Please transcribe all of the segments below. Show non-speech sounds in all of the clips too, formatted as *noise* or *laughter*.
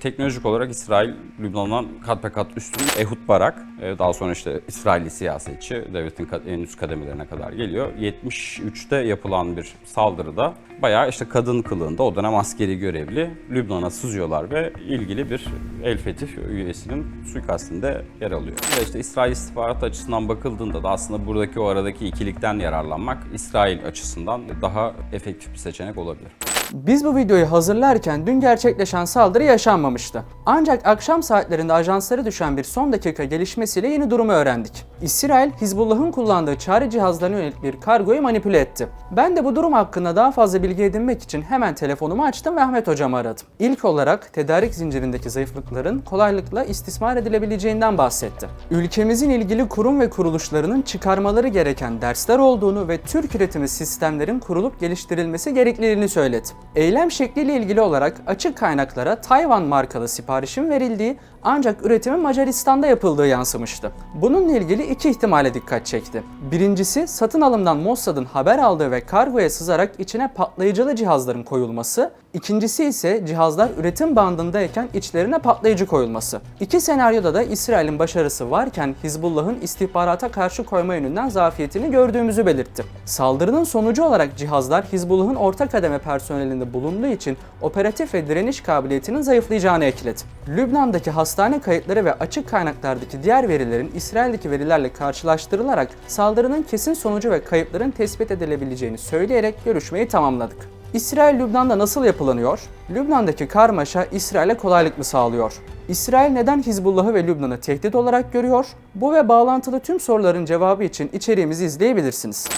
Teknolojik olarak İsrail, Lübnan'dan kat be kat üstün. Ehud Barak, e, daha sonra işte İsrailli siyasetçi, devletin en üst kademelerine kadar geliyor. 73'te yapılan bir saldırıda bayağı işte kadın kılığında o dönem askeri görevli Lübnan'a sızıyorlar ve ilgili bir El Fetih üyesinin suikastinde yer alıyor. Ve işte İsrail istihbarat açısından bakıldığında da aslında buradaki o aradaki ikilikten yararlanmak İsrail açısından daha efektif bir seçenek olabilir. Biz bu videoyu hazırlarken dün gerçekleşen saldırı yaşanmamıştı. Ancak akşam saatlerinde ajanslara düşen bir son dakika gelişmesiyle yeni durumu öğrendik. İsrail, Hizbullah'ın kullandığı çağrı cihazlarına yönelik bir kargoyu manipüle etti. Ben de bu durum hakkında daha fazla bilgi edinmek için hemen telefonumu açtım ve Ahmet hocamı aradım. İlk olarak tedarik zincirindeki zayıflıkların kolaylıkla istismar edilebileceğinden bahsetti. Ülkemizin ilgili kurum ve kuruluşlarının çıkarmaları gereken dersler olduğunu ve Türk üretimi sistemlerin kurulup geliştirilmesi gerekliliğini söyledi. Eylem şekliyle ilgili olarak açık kaynaklara Tayvan markalı siparişin verildiği ancak üretimin Macaristan'da yapıldığı yansımıştı. Bununla ilgili iki ihtimale dikkat çekti. Birincisi satın alımdan Mossad'ın haber aldığı ve kargoya sızarak içine patlayıcılı cihazların koyulması. İkincisi ise cihazlar üretim bandındayken içlerine patlayıcı koyulması. İki senaryoda da İsrail'in başarısı varken Hizbullah'ın istihbarata karşı koyma yönünden zafiyetini gördüğümüzü belirtti. Saldırının sonucu olarak cihazlar Hizbullah'ın orta kademe personelinde bulunduğu için operatif ve direniş kabiliyetinin zayıflayacağını ekledi. Lübnan'daki hastane kayıtları ve açık kaynaklardaki diğer verilerin İsrail'deki verilerle karşılaştırılarak saldırının kesin sonucu ve kayıpların tespit edilebileceğini söyleyerek görüşmeyi tamamladık. İsrail Lübnan'da nasıl yapılanıyor? Lübnan'daki karmaşa İsrail'e kolaylık mı sağlıyor? İsrail neden Hizbullah'ı ve Lübnan'ı tehdit olarak görüyor? Bu ve bağlantılı tüm soruların cevabı için içeriğimizi izleyebilirsiniz.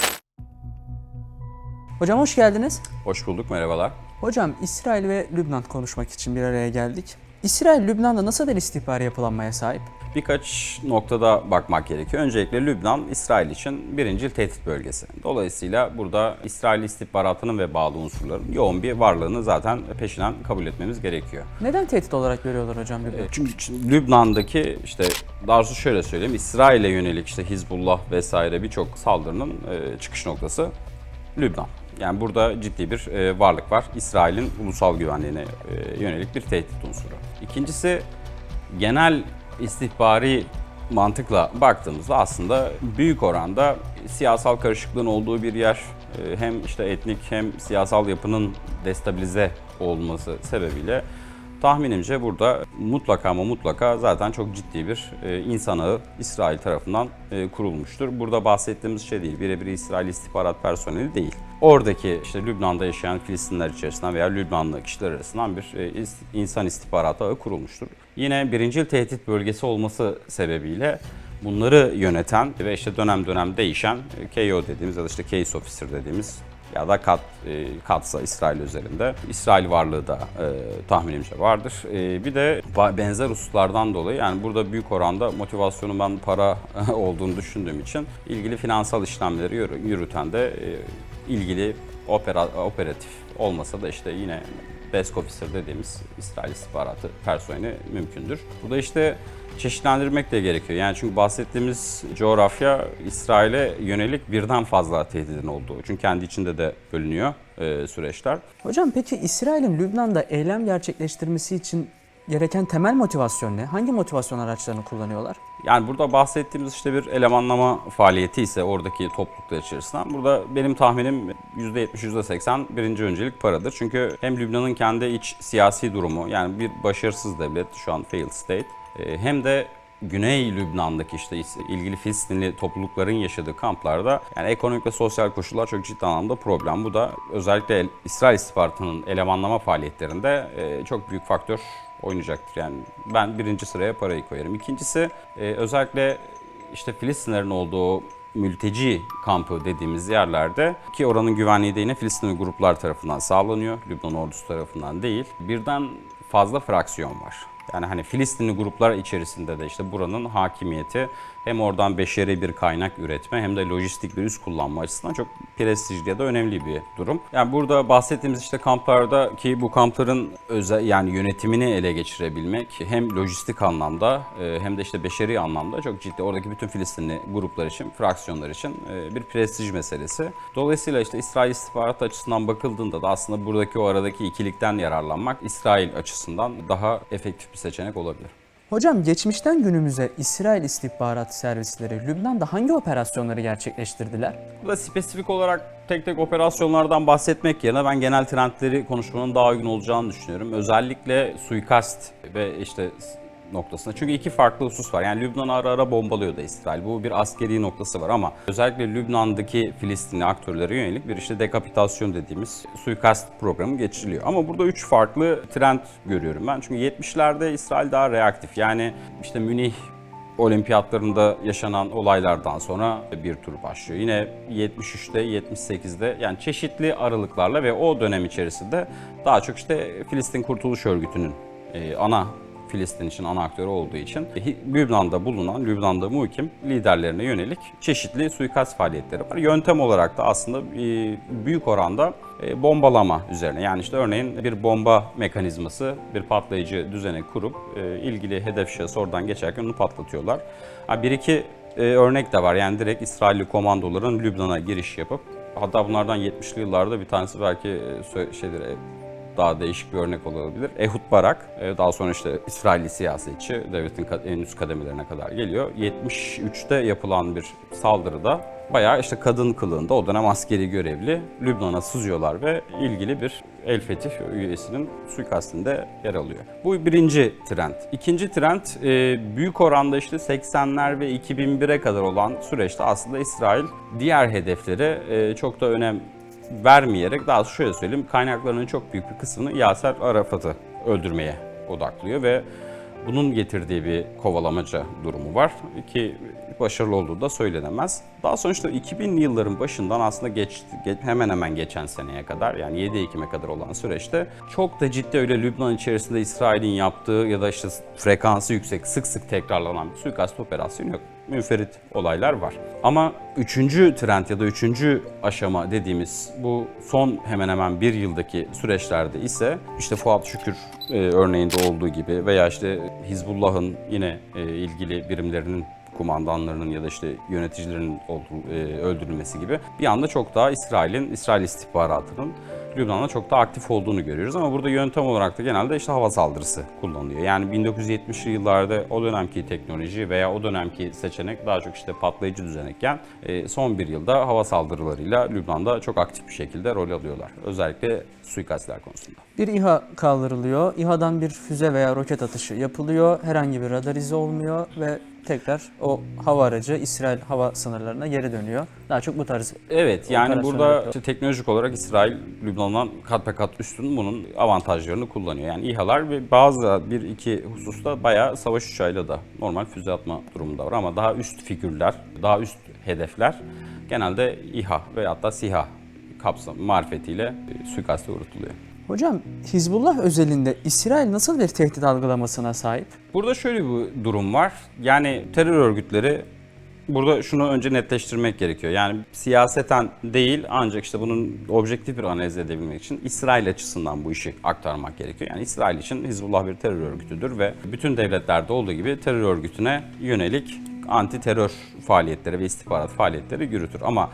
Hocam hoş geldiniz. Hoş bulduk, merhabalar. Hocam İsrail ve Lübnan konuşmak için bir araya geldik. İsrail Lübnan'da nasıl bir istihbari yapılanmaya sahip? Birkaç noktada bakmak gerekiyor. Öncelikle Lübnan, İsrail için birincil tehdit bölgesi. Dolayısıyla burada İsrail istihbaratının ve bağlı unsurların yoğun bir varlığını zaten peşinden kabul etmemiz gerekiyor. Neden tehdit olarak görüyorlar hocam Lübnan? Çünkü ç- Lübnan'daki işte daha doğrusu şöyle söyleyeyim İsrail'e yönelik işte Hizbullah vesaire birçok saldırının e, çıkış noktası Lübnan. Yani burada ciddi bir e, varlık var. İsrail'in ulusal güvenliğine e, yönelik bir tehdit unsuru. İkincisi genel istihbari mantıkla baktığımızda aslında büyük oranda siyasal karışıklığın olduğu bir yer. E, Hem işte etnik hem siyasal yapının destabilize olması sebebiyle Tahminimce burada mutlaka ama mutlaka zaten çok ciddi bir e, insan ağı İsrail tarafından e, kurulmuştur. Burada bahsettiğimiz şey değil, birebir İsrail istihbarat personeli değil. Oradaki işte Lübnan'da yaşayan Filistinler içerisinden veya Lübnanlı kişiler arasından bir e, insan istihbaratı ağı kurulmuştur. Yine birincil tehdit bölgesi olması sebebiyle bunları yöneten ve işte dönem dönem değişen KO dediğimiz ya da işte case officer dediğimiz ya da kat e, katsa İsrail üzerinde İsrail varlığı da e, tahminimce vardır. E, bir de benzer hususlardan dolayı yani burada büyük oranda motivasyonun ben para *laughs* olduğunu düşündüğüm için ilgili finansal işlemleri yürü- yürüten de e, ilgili opera, operatif olmasa da işte yine desk officer dediğimiz İsrail istihbaratı personeli mümkündür. Burada işte çeşitlendirmek de gerekiyor. Yani çünkü bahsettiğimiz coğrafya İsrail'e yönelik birden fazla tehditin olduğu. Çünkü kendi içinde de bölünüyor e, süreçler. Hocam peki İsrail'in Lübnan'da eylem gerçekleştirmesi için gereken temel motivasyon ne? Hangi motivasyon araçlarını kullanıyorlar? Yani burada bahsettiğimiz işte bir elemanlama faaliyeti ise oradaki topluluklar içerisinden. Burada benim tahminim %70, %80 birinci öncelik paradır. Çünkü hem Lübnan'ın kendi iç siyasi durumu yani bir başarısız devlet şu an failed state e, hem de Güney Lübnan'daki işte ilgili Filistinli toplulukların yaşadığı kamplarda yani ekonomik ve sosyal koşullar çok ciddi anlamda problem. Bu da özellikle İsrail istihbaratının elemanlama faaliyetlerinde e, çok büyük faktör oynayacaktır. Yani ben birinci sıraya parayı koyarım. İkincisi e, özellikle işte Filistinlerin olduğu mülteci kampı dediğimiz yerlerde ki oranın güvenliği de yine Filistinli gruplar tarafından sağlanıyor. Lübnan ordusu tarafından değil. Birden fazla fraksiyon var. Yani hani Filistinli gruplar içerisinde de işte buranın hakimiyeti hem oradan beşeri bir kaynak üretme hem de lojistik bir üs kullanma açısından çok prestijli ya da önemli bir durum. Yani burada bahsettiğimiz işte kamplarda ki bu kampların özel yani yönetimini ele geçirebilmek hem lojistik anlamda e, hem de işte beşeri anlamda çok ciddi oradaki bütün Filistinli gruplar için, fraksiyonlar için e, bir prestij meselesi. Dolayısıyla işte İsrail istihbarat açısından bakıldığında da aslında buradaki o aradaki ikilikten yararlanmak İsrail açısından daha efektif bir seçenek olabilir. Hocam geçmişten günümüze İsrail istihbarat servisleri Lübnan'da hangi operasyonları gerçekleştirdiler? Burada spesifik olarak tek tek operasyonlardan bahsetmek yerine ben genel trendleri konuşmanın daha uygun olacağını düşünüyorum. Özellikle suikast ve işte noktasında. Çünkü iki farklı husus var. Yani Lübnan'ı ara ara bombalıyor da İsrail. Bu bir askeri noktası var ama özellikle Lübnan'daki Filistinli aktörlere yönelik bir işte dekapitasyon dediğimiz suikast programı geçiriliyor. Ama burada üç farklı trend görüyorum ben. Çünkü 70'lerde İsrail daha reaktif. Yani işte Münih olimpiyatlarında yaşanan olaylardan sonra bir tur başlıyor. Yine 73'te, 78'de yani çeşitli aralıklarla ve o dönem içerisinde daha çok işte Filistin Kurtuluş Örgütü'nün e, ana Filistin için ana aktörü olduğu için Hi- Lübnan'da bulunan, Lübnan'da muhkim liderlerine yönelik çeşitli suikast faaliyetleri var. Yöntem olarak da aslında e, büyük oranda e, bombalama üzerine. Yani işte örneğin bir bomba mekanizması, bir patlayıcı düzeni kurup e, ilgili hedef şahıs oradan geçerken onu patlatıyorlar. Bir iki e, örnek de var. Yani direkt İsrailli komandoların Lübnan'a giriş yapıp hatta bunlardan 70'li yıllarda bir tanesi belki e, şeydir e, daha değişik bir örnek olabilir. Ehud Barak, e, daha sonra işte İsrailli siyasetçi, devletin en üst kademelerine kadar geliyor. 73'te yapılan bir saldırıda bayağı işte kadın kılığında o dönem askeri görevli Lübnan'a sızıyorlar ve ilgili bir El Fetih üyesinin suikastinde yer alıyor. Bu birinci trend. İkinci trend e, büyük oranda işte 80'ler ve 2001'e kadar olan süreçte aslında İsrail diğer hedeflere e, çok da önem vermeyerek daha şöyle söyleyeyim kaynaklarının çok büyük bir kısmını Yaser Arafat'ı öldürmeye odaklıyor ve bunun getirdiği bir kovalamaca durumu var ki başarılı olduğu da söylenemez. Daha işte 2000'li yılların başından aslında geç, ge- hemen hemen geçen seneye kadar yani 7 Ekim'e kadar olan süreçte çok da ciddi öyle Lübnan içerisinde İsrail'in yaptığı ya da işte frekansı yüksek sık sık tekrarlanan bir suikast operasyonu yok münferit olaylar var. Ama üçüncü trend ya da üçüncü aşama dediğimiz bu son hemen hemen bir yıldaki süreçlerde ise işte Fuat Şükür e, örneğinde olduğu gibi veya işte Hizbullah'ın yine e, ilgili birimlerinin kumandanlarının ya da işte yöneticilerinin olduğu, e, öldürülmesi gibi bir anda çok daha İsrail'in, İsrail istihbaratının Lübnan'da çok daha aktif olduğunu görüyoruz ama burada yöntem olarak da genelde işte hava saldırısı kullanılıyor. Yani 1970'li yıllarda o dönemki teknoloji veya o dönemki seçenek daha çok işte patlayıcı düzenekken e, son bir yılda hava saldırılarıyla Lübnan'da çok aktif bir şekilde rol alıyorlar. Özellikle suikastler konusunda. Bir İHA kaldırılıyor. İHA'dan bir füze veya roket atışı yapılıyor. Herhangi bir radar izi olmuyor ve tekrar o hava aracı İsrail hava sınırlarına geri dönüyor. Daha çok bu tarz Evet yani burada işte teknolojik olarak İsrail Lübnan'dan kat be kat üstün bunun avantajlarını kullanıyor. Yani İHA'lar ve bazı bir iki hususta bayağı savaş uçağıyla da normal füze atma durumunda var ama daha üst figürler, daha üst hedefler genelde İHA veya hatta SİHA kapsam marifetiyle suikaste uğratılıyor. Hocam Hizbullah özelinde İsrail nasıl bir tehdit algılamasına sahip? Burada şöyle bir durum var. Yani terör örgütleri burada şunu önce netleştirmek gerekiyor. Yani siyaseten değil ancak işte bunun objektif bir analiz edebilmek için İsrail açısından bu işi aktarmak gerekiyor. Yani İsrail için Hizbullah bir terör örgütüdür ve bütün devletlerde olduğu gibi terör örgütüne yönelik anti terör faaliyetleri ve istihbarat faaliyetleri yürütür. Ama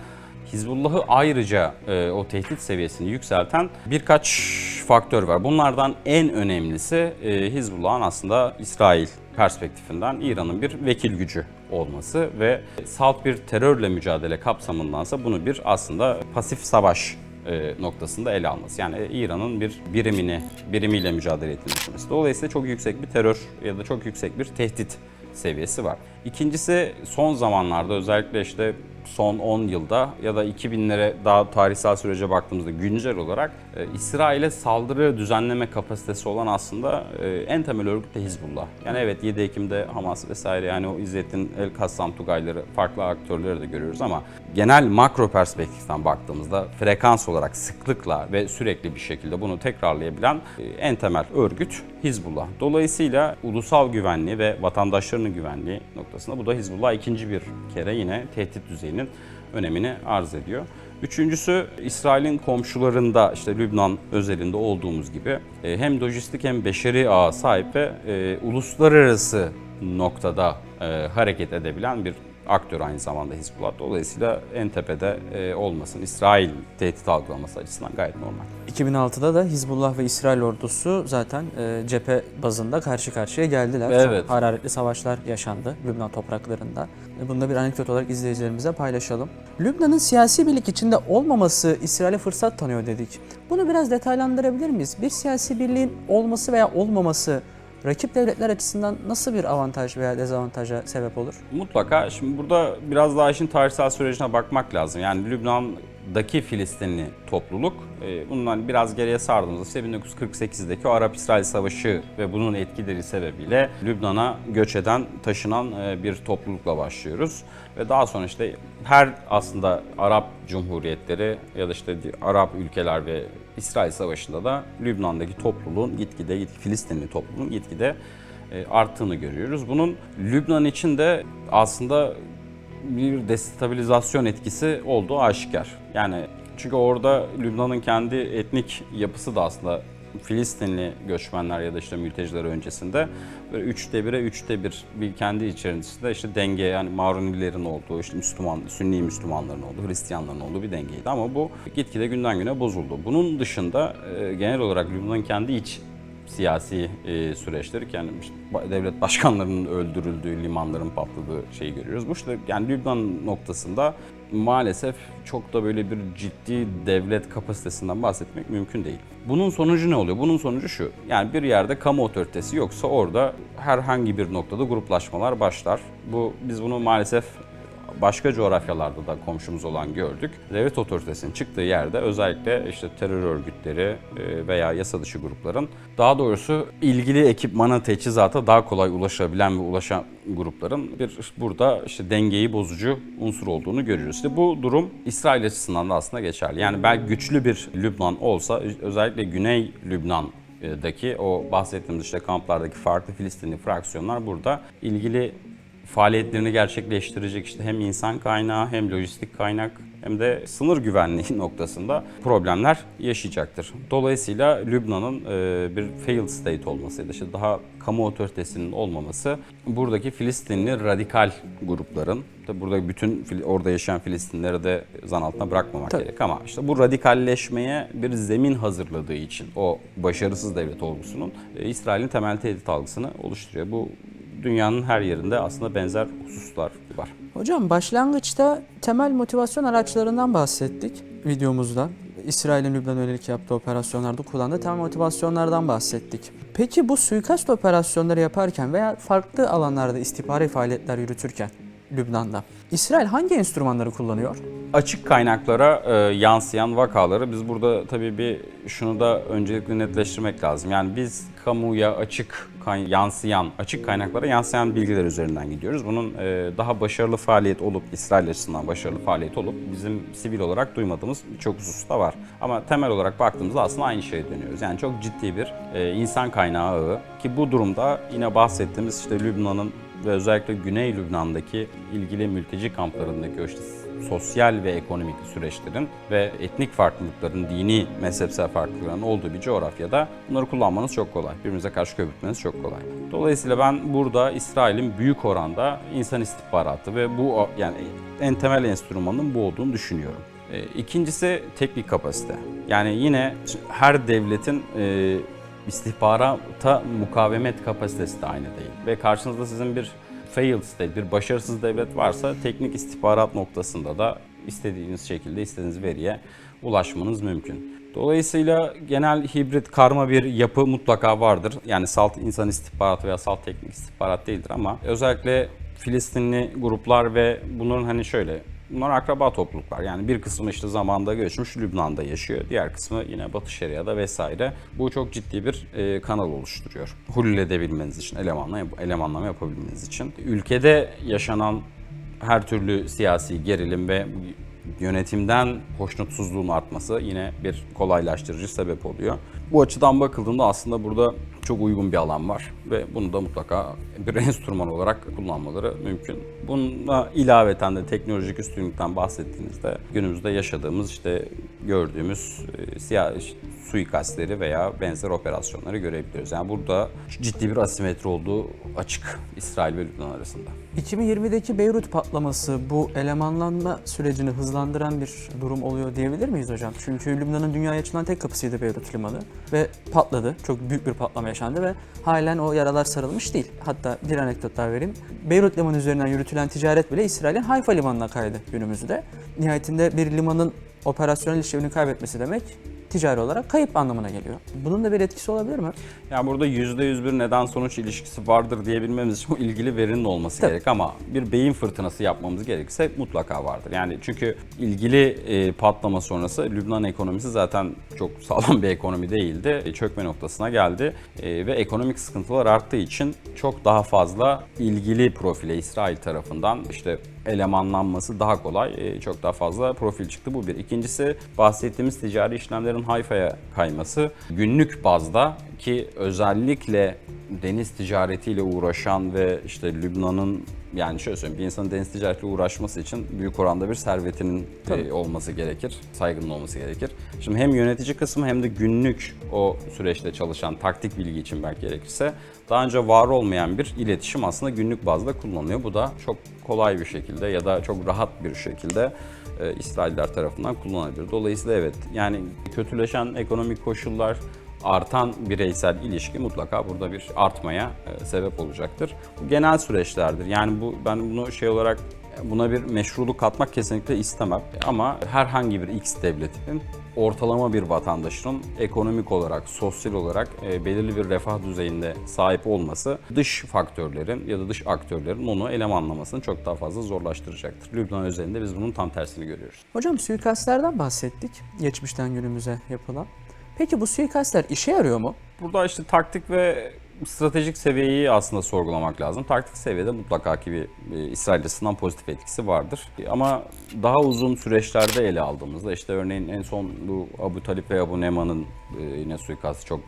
Hizbullah'ı ayrıca e, o tehdit seviyesini yükselten birkaç faktör var. Bunlardan en önemlisi e, Hizbullah'ın aslında İsrail perspektifinden İran'ın bir vekil gücü olması ve salt bir terörle mücadele kapsamındansa bunu bir aslında pasif savaş e, noktasında ele alması. Yani İran'ın bir birimini, birimiyle mücadele etmesi. Dolayısıyla çok yüksek bir terör ya da çok yüksek bir tehdit seviyesi var. İkincisi son zamanlarda özellikle işte son 10 yılda ya da 2000'lere daha tarihsel sürece baktığımızda güncel olarak İsrail'e saldırı düzenleme kapasitesi olan aslında e, en temel örgüt de Hizbullah. Yani evet 7 Ekim'de Hamas vesaire yani o İzzettin El Kassam Tugayları farklı aktörleri de görüyoruz ama genel makro perspektiften baktığımızda frekans olarak sıklıkla ve sürekli bir şekilde bunu tekrarlayabilen e, en temel örgüt Hizbullah. Dolayısıyla ulusal güvenliği ve vatandaşlarının güvenliği noktasında bu da Hizbullah ikinci bir kere yine tehdit düzeyinin önemini arz ediyor. Üçüncüsü İsrail'in komşularında işte Lübnan özelinde olduğumuz gibi e, hem lojistik hem beşeri ağa sahip ve e, uluslararası noktada e, hareket edebilen bir aktör aynı zamanda Hizbullah. Dolayısıyla en tepede e, olmasın, İsrail tehdit algılaması açısından gayet normal. 2006'da da Hizbullah ve İsrail ordusu zaten e, cephe bazında karşı karşıya geldiler. Evet. Hararetli savaşlar yaşandı Lübnan topraklarında. E, Bunu da bir anekdot olarak izleyicilerimize paylaşalım. Lübnan'ın siyasi birlik içinde olmaması İsrail'e fırsat tanıyor dedik. Bunu biraz detaylandırabilir miyiz? Bir siyasi birliğin olması veya olmaması rakip devletler açısından nasıl bir avantaj veya dezavantaja sebep olur? Mutlaka. Şimdi burada biraz daha işin tarihsel sürecine bakmak lazım. Yani Lübnan'daki Filistinli topluluk, e, bundan biraz geriye sardığımızda işte 1948'deki o Arap-İsrail Savaşı ve bunun etkileri sebebiyle Lübnan'a göç eden, taşınan e, bir toplulukla başlıyoruz. Ve daha sonra işte her aslında Arap Cumhuriyetleri ya da işte Arap ülkeler ve İsrail Savaşı'nda da Lübnan'daki topluluğun gitgide, gitgide Filistinli topluluğun gitgide e, arttığını görüyoruz. Bunun Lübnan için de aslında bir destabilizasyon etkisi olduğu aşikar. Yani çünkü orada Lübnan'ın kendi etnik yapısı da aslında Filistinli göçmenler ya da işte mülteciler öncesinde böyle üçte bire üçte bir bir kendi içerisinde işte denge yani Marunilerin olduğu işte Müslüman, Sünni Müslümanların olduğu, Hristiyanların olduğu bir dengeydi ama bu gitgide günden güne bozuldu. Bunun dışında e, genel olarak Lübnan'ın kendi iç siyasi e, süreçleri yani işte devlet başkanlarının öldürüldüğü, limanların patladığı şeyi görüyoruz. Bu işte yani Lübnan noktasında maalesef çok da böyle bir ciddi devlet kapasitesinden bahsetmek mümkün değil. Bunun sonucu ne oluyor? Bunun sonucu şu. Yani bir yerde kamu otoritesi yoksa orada herhangi bir noktada gruplaşmalar başlar. Bu biz bunu maalesef başka coğrafyalarda da komşumuz olan gördük. Devlet otoritesinin çıktığı yerde özellikle işte terör örgütleri e, veya yasa dışı grupların daha doğrusu ilgili ekipmana, teçhizata daha kolay ulaşabilen ve ulaşan grupların bir burada işte dengeyi bozucu unsur olduğunu görüyoruz. İşte bu durum İsrail açısından da aslında geçerli. Yani belki güçlü bir Lübnan olsa özellikle Güney Lübnan'daki o bahsettiğimiz işte kamplardaki farklı Filistinli fraksiyonlar burada ilgili faaliyetlerini gerçekleştirecek işte hem insan kaynağı hem lojistik kaynak hem de sınır güvenliği *laughs* noktasında problemler yaşayacaktır. Dolayısıyla Lübnan'ın e, bir failed state olması ya da işte daha kamu otoritesinin olmaması buradaki Filistinli radikal grupların tabi burada bütün orada yaşayan Filistinleri de zan altına bırakmamak Tabii. gerek ama işte bu radikalleşmeye bir zemin hazırladığı için o başarısız devlet olgusunun e, İsrail'in temel tehdit algısını oluşturuyor. Bu dünyanın her yerinde aslında benzer hususlar var. Hocam başlangıçta temel motivasyon araçlarından bahsettik videomuzda. İsrail'in Lübnan'a yönelik yaptığı operasyonlarda kullandığı temel motivasyonlardan bahsettik. Peki bu suikast operasyonları yaparken veya farklı alanlarda istihbari faaliyetler yürütürken Lübnan'da İsrail hangi enstrümanları kullanıyor? Açık kaynaklara e, yansıyan vakaları biz burada tabii bir şunu da öncelikle netleştirmek lazım. Yani biz kamuya açık yansıyan, açık kaynaklara yansıyan bilgiler üzerinden gidiyoruz. Bunun e, daha başarılı faaliyet olup, İsrail açısından başarılı faaliyet olup bizim sivil olarak duymadığımız birçok husus da var. Ama temel olarak baktığımızda aslında aynı şeye dönüyoruz. Yani çok ciddi bir e, insan kaynağı ağı ki bu durumda yine bahsettiğimiz işte Lübnan'ın ve özellikle Güney Lübnan'daki ilgili mülteci kamplarındaki işte sosyal ve ekonomik süreçlerin ve etnik farklılıkların, dini, mezhepsel farklılıkların olduğu bir coğrafyada bunları kullanmanız çok kolay. Birbirinize karşı köpürtmeniz çok kolay. Dolayısıyla ben burada İsrail'in büyük oranda insan istihbaratı ve bu yani en temel enstrümanın bu olduğunu düşünüyorum. E, İkincisi teknik kapasite. Yani yine her devletin e, istihbarata mukavemet kapasitesi de aynı değil. Ve karşınızda sizin bir failed state, bir başarısız devlet varsa teknik istihbarat noktasında da istediğiniz şekilde istediğiniz veriye ulaşmanız mümkün. Dolayısıyla genel hibrit karma bir yapı mutlaka vardır. Yani salt insan istihbaratı veya salt teknik istihbarat değildir ama özellikle Filistinli gruplar ve bunların hani şöyle Bunlar akraba topluluklar. Yani bir kısmı işte zamanda göçmüş Lübnan'da yaşıyor. Diğer kısmı yine Batı Şeria'da vesaire. Bu çok ciddi bir e, kanal oluşturuyor. Hulül edebilmeniz için, elemanla, elemanlama yapabilmeniz için. Ülkede yaşanan her türlü siyasi gerilim ve yönetimden hoşnutsuzluğun artması yine bir kolaylaştırıcı sebep oluyor. Bu açıdan bakıldığında aslında burada çok uygun bir alan var ve bunu da mutlaka bir *laughs* enstrüman olarak kullanmaları mümkün. Buna ilaveten de teknolojik üstünlükten bahsettiğinizde günümüzde yaşadığımız işte gördüğümüz e, siyasi suikastleri veya benzer operasyonları görebiliyoruz. Yani burada ciddi bir asimetri olduğu açık İsrail ve Lübnan arasında. 2020'deki Beyrut patlaması bu elemanlanma sürecini hızlandıran bir durum oluyor diyebilir miyiz hocam? Çünkü Lübnan'ın dünyaya açılan tek kapısıydı Beyrut limanı ve patladı. Çok büyük bir patlama yaşandı ve halen o yaralar sarılmış değil. Hatta bir anekdot daha vereyim. Beyrut limanı üzerinden yürütülen ticaret bile İsrail'in Hayfa limanına kaydı günümüzde. Nihayetinde bir limanın operasyonel işlevini kaybetmesi demek ticari olarak kayıp anlamına geliyor. Bunun da bir etkisi olabilir mi? Yani burada %100 bir neden sonuç ilişkisi vardır diyebilmemiz için ilgili verinin olması Tabii. gerek ama bir beyin fırtınası yapmamız gerekirse mutlaka vardır. Yani çünkü ilgili e, patlama sonrası Lübnan ekonomisi zaten çok *laughs* sağlam bir ekonomi değildi. E, çökme noktasına geldi E, ve ekonomik sıkıntılar arttığı için çok daha fazla ilgili profile İsrail tarafından işte elemanlanması daha kolay. E, çok daha fazla profil çıktı. Bu bir. İkincisi bahsettiğimiz ticari işlemlerin Hayfa'ya kayması. Günlük bazda ki özellikle deniz ticaretiyle uğraşan ve işte Lübnan'ın yani şöyle söyleyeyim bir insanın deniz ticaretiyle uğraşması için büyük oranda bir servetinin e, olması gerekir. Saygının olması gerekir. Şimdi hem yönetici kısmı hem de günlük o süreçte çalışan taktik bilgi için belki gerekirse daha önce var olmayan bir iletişim aslında günlük bazda kullanılıyor. Bu da çok kolay bir şekilde ya da çok rahat bir şekilde e, İsrailler tarafından kullanılabilir. Dolayısıyla evet yani kötüleşen ekonomik koşullar artan bireysel ilişki mutlaka burada bir artmaya e, sebep olacaktır. Bu genel süreçlerdir. Yani bu ben bunu şey olarak buna bir meşruluk katmak kesinlikle istemem. Ama herhangi bir X devletinin ortalama bir vatandaşının ekonomik olarak, sosyal olarak e, belirli bir refah düzeyinde sahip olması dış faktörlerin ya da dış aktörlerin onu elemanlamasını çok daha fazla zorlaştıracaktır. Lübnan özelinde biz bunun tam tersini görüyoruz. Hocam suikastlerden bahsettik. Geçmişten günümüze yapılan. Peki bu suikastler işe yarıyor mu? Burada işte taktik ve stratejik seviyeyi aslında sorgulamak lazım. Taktik seviyede mutlaka ki bir İsrail açısından pozitif etkisi vardır. Ama daha uzun süreçlerde ele aldığımızda işte örneğin en son bu Abu Talip ve Abu Neman'ın e, yine suikastı çok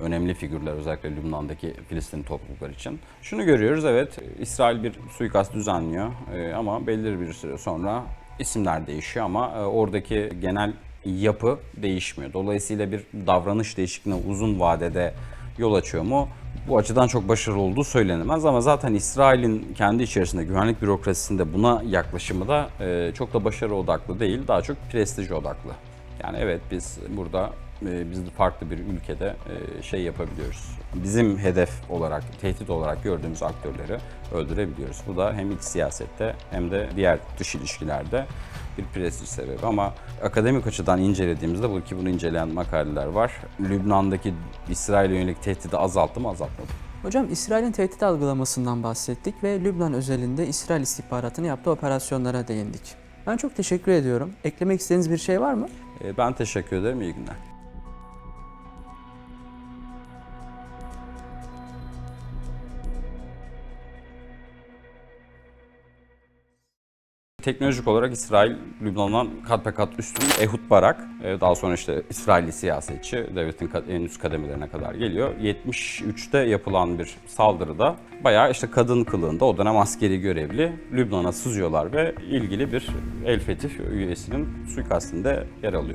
önemli figürler özellikle Lübnan'daki Filistin topluluklar için. Şunu görüyoruz evet İsrail bir suikast düzenliyor e, ama belirli bir süre sonra isimler değişiyor ama e, oradaki genel yapı değişmiyor. Dolayısıyla bir davranış değişikliğine uzun vadede yol açıyor mu? Bu açıdan çok başarılı olduğu söylenemez ama zaten İsrail'in kendi içerisinde güvenlik bürokrasisinde buna yaklaşımı da e, çok da başarı odaklı değil, daha çok prestij odaklı. Yani evet biz burada e, biz farklı bir ülkede e, şey yapabiliyoruz. Bizim hedef olarak, tehdit olarak gördüğümüz aktörleri öldürebiliyoruz. Bu da hem iç siyasette hem de diğer dış ilişkilerde bir prestij sebebi ama akademik açıdan incelediğimizde bu ki bunu inceleyen makaleler var. Lübnan'daki İsrail'e yönelik tehdidi azalttı mı azaltmadı. Hocam İsrail'in tehdit algılamasından bahsettik ve Lübnan özelinde İsrail istihbaratının yaptığı operasyonlara değindik. Ben çok teşekkür ediyorum. Eklemek istediğiniz bir şey var mı? E, Ben teşekkür ederim, iyi günler. Teknolojik olarak İsrail, Lübnan'dan kat be kat üstün. Ehud Barak, e, daha sonra işte İsrailli siyasetçi, devletin en üst kademelerine kadar geliyor. 73'te yapılan bir saldırıda bayağı işte kadın kılığında o dönem askeri görevli Lübnan'a sızıyorlar ve ilgili bir El Fetih üyesinin suikastinde yer alıyor.